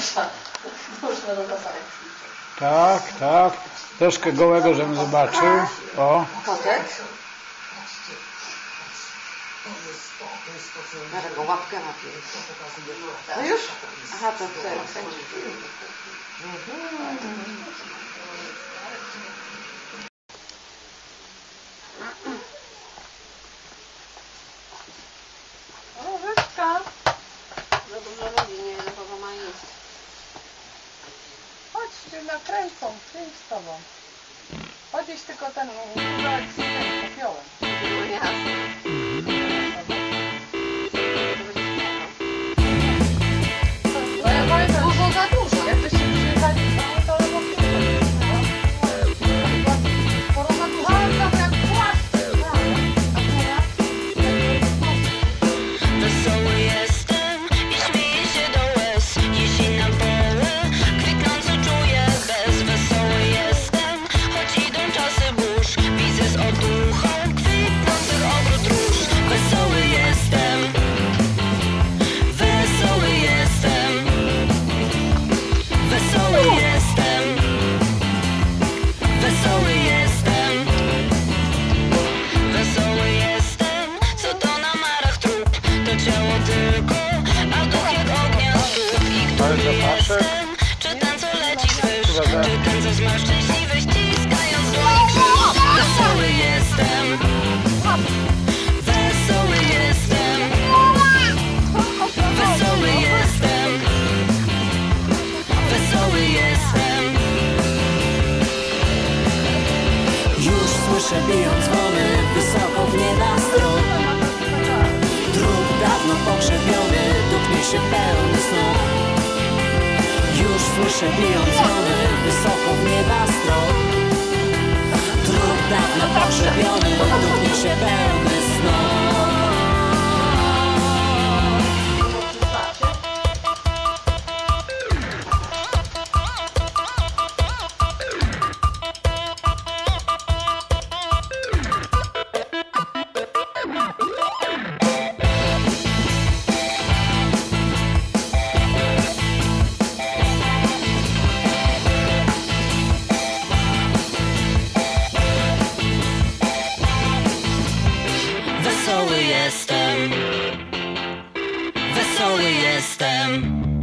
męża. Można do. Tak, tak. Troszkę gołego, żebym zobaczył. O, Kotek. Taką łapkę łapię. No już? Aha, to tutaj kręci. Chodźcie, nakręcą, pięć z tobą. Chodzisz tylko ten kawałek z tym zapaszę? czy ten co leci wyż. Czy ten co zmarł szczęśliwy ściskając dłoń Wesoły jestem Wesoły jestem Wesoły jestem Wesoły jestem Już słyszę biją dzwony wysoko w nieba stron Drób dawno pogrzebiony, duch niesie pełny Już słyszę biją dzwony wysoko w nieba stron Drób dawno pogrzebiony, duch niesie pełny Wesoły jestem, wesoły jestem.